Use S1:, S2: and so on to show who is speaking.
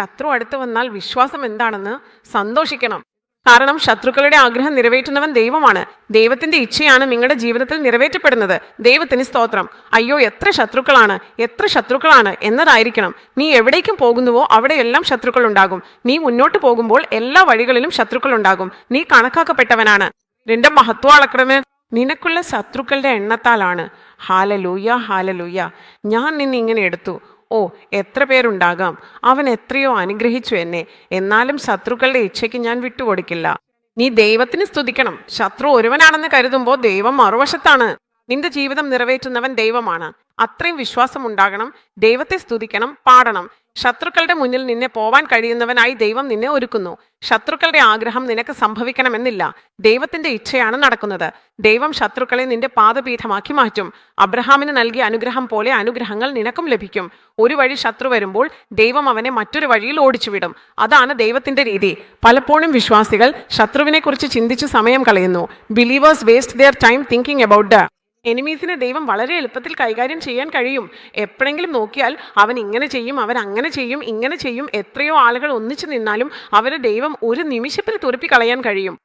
S1: ശത്രു അടുത്ത് വന്നാൽ വിശ്വാസം എന്താണെന്ന് സന്തോഷിക്കണം. കാരണം ശത്രുക്കളുടെ ആഗ്രഹം നിറവേറ്റുന്നവൻ ദൈവമാണ്. ദൈവത്തിന്റെ ഇച്ഛയാണ് നിങ്ങളുടെ ജീവിതത്തിൽ നിറവേറ്റപ്പെടുന്നത്. ദൈവത്തിന് സ്തോത്രം. അയ്യോ എത്ര ശത്രുക്കളാണ് എത്ര ശത്രുക്കളാണ് എന്നതായിരിക്കണം. നീ എവിടേക്കും പോകുന്നുവോ അവിടെയെല്ലാം ശത്രുക്കൾ ഉണ്ടാകും നീ മുന്നോട്ട് പോകുമ്പോൾ എല്ലാ വഴികളിലും ശത്രുക്കൾ ഉണ്ടാകും നീ കണക്കാക്കപ്പെട്ടവനാണ്. നിന്റെ മഹത്വം അളക്കണമേ. നിനക്കുള്ള ശത്രുക്കളുടെ എണ്ണത്താലാണ്. Hallelujah hallelujah. ഞാൻ നിന്നെ ഇങ്ങനെ എടുത്തു. ഓ എത്ര പേരുണ്ടാകാം? അവൻ എത്രയോ അനുഗ്രഹിച്ചു എന്നെ. എന്നാലും ശത്രുക്കളുടെ ഇച്ഛയ്ക്ക് ഞാൻ വിട്ടുകൊടുക്കില്ല. നീ ദൈവത്തിന് സ്തുതിക്കണം. ശത്രു ഒരുവനാണെന്ന് കരുതുമ്പോൾ ദൈവം മറുവശത്താണ്. നിന്റെ ജീവിതം നിറവേറ്റുന്നവൻ ദൈവമാണ്. അത്രയും വിശ്വാസം ഉണ്ടാകണം ദൈവത്തെ സ്തുതിക്കണം പാടണം. ശത്രുക്കളുടെ മുന്നിൽ നിന്നെ പോവാൻ കഴിയുന്നവനായി ദൈവം നിന്നെ ഒരുക്കുന്നു. ശത്രുക്കളുടെ ആഗ്രഹം നിനക്ക് സംഭവിക്കണമെന്നില്ല. ദൈവത്തിന്റെ ഇച്ഛയാണ് നടക്കുന്നത്. ദൈവം ശത്രുക്കളെ നിന്റെ പാദപീഠമാക്കി മാറ്റും. അബ്രഹാമിന് നൽകിയ അനുഗ്രഹം പോലെ അനുഗ്രഹങ്ങൾ നിനക്കും ലഭിക്കും. ഒരു വഴി ശത്രു വരുമ്പോൾ ദൈവം അവനെ മറ്റൊരു വഴിയിൽ ഓടിച്ചുവിടും. അതാണ് ദൈവത്തിന്റെ രീതി. പലപ്പോഴും വിശ്വാസികൾ ശത്രുവിനെ കുറിച്ച് ചിന്തിച്ച് സമയം കളയുന്നു. Believers waste their time thinking about എനിമീസിനെ ദൈവം വളരെ എളുപ്പത്തിൽ കൈകാര്യം ചെയ്യാൻ കഴിയും. എപ്പോഴെങ്കിലും നോക്കിയാൽ അവൻ ഇങ്ങനെ ചെയ്യും അവൻ അങ്ങനെ ചെയ്യും ഇങ്ങനെ ചെയ്യും. എത്രയോ ആളുകൾ ഒന്നിച്ചു നിന്നാലും അവരെ ദൈവം ഒരു നിമിഷത്തിൽ തുറപ്പിക്കളയാൻ കഴിയും.